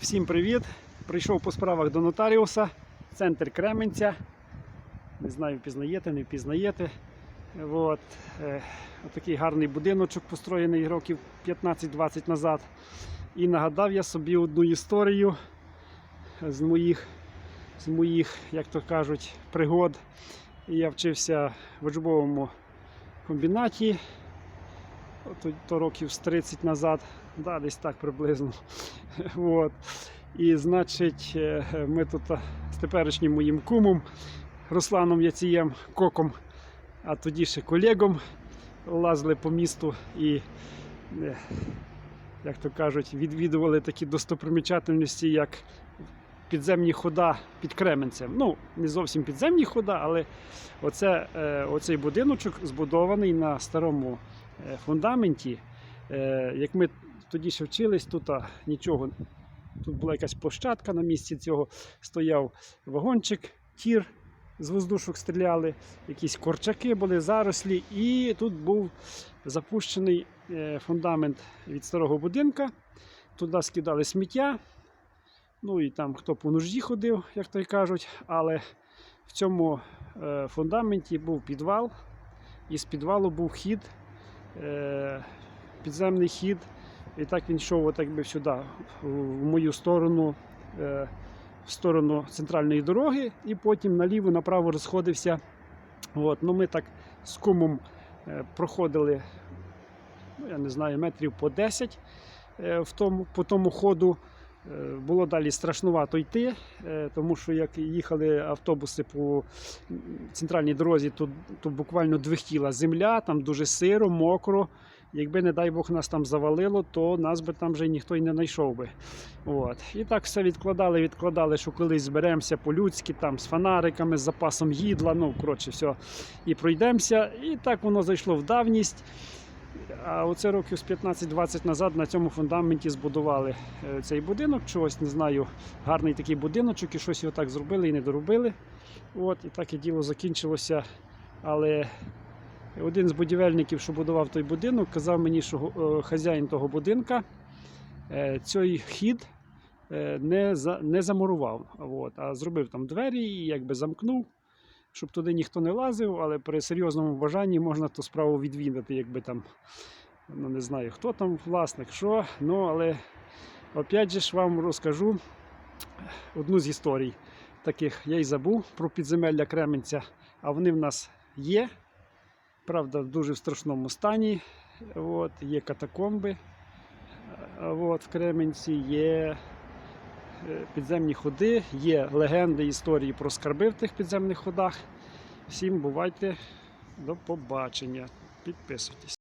Всім привіт! Прийшов по справах до нотаріуса, центр Кременця. Не знаю, впізнаєте, не впізнаєте. От, е, отакий гарний будиночок, построєний років 15-20 назад. І нагадав я собі одну історію з моїх, з моїх, як то кажуть, пригод. Я вчився в учбовому комбінаті. То, років з 30 назад, да, десь так приблизно. От. І значить, е, ми тут е, з теперішнім моїм кумом Русланом Яцієм Коком, а тоді ще колегом лазили по місту і, е, як то кажуть, відвідували такі достопримічательності, як підземні хода під Кременцем. Ну, не зовсім підземні хода, але оце, е, оцей будиночок збудований на старому е, фундаменті. Е, Як ми тоді ще вчились, тут нічого. Тут була якась площадка на місці цього, стояв вагончик, тір з воздушок стріляли, якісь корчаки були, зарослі, і тут був запущений фундамент від старого будинка. Туди скидали сміття. Ну і там хто по нужді ходив, як то й кажуть. Але в цьому е, фундаменті був підвал, і з підвалу був хід, е, підземний хід. І так він йшов от якби сюди, в мою сторону, е, в сторону центральної дороги, і потім наліво направо розходився. От, ну, ми так з кумом проходили, ну, я не знаю, метрів по 10 е, в тому, по тому ходу. Е, Було далі страшнувато йти, е, тому що як їхали автобуси по центральній дорозі, то, то буквально двихтіла земля, там дуже сиро, мокро. Якби, не дай Бог, нас там завалило, то нас би там вже ніхто й не знайшов би. От. І так все відкладали, відкладали, що колись зберемося по-людськи, там з фонариками, з запасом їдла, ну, коротше, все. І пройдемося. І так воно зайшло в давність. А оце років з 15-20 назад на цьому фундаменті збудували е, цей будинок. Чогось не знаю, гарний такий будиночок, і щось його так зробили і не доробили. От, і так і діло закінчилося. Але один з будівельників, що будував той будинок, казав мені, що е, хазяїн того будинка е, цей хід не, не замурував, от, а зробив там двері і якби замкнув, щоб туди ніхто не лазив, але при серйозному бажанні можна ту справу відвідати, якби там, ну не знаю, хто там власник, що, ну але опять же ж вам розкажу одну з історій таких. Я й забув про підземелля Кременця, а вони в нас є. Правда, в дуже страшному стані. От, є катакомби. От, в Кременці є підземні ходи, є легенди, історії про скарби в тих підземних ходах. Всім бувайте, до побачення. Підписуйтесь.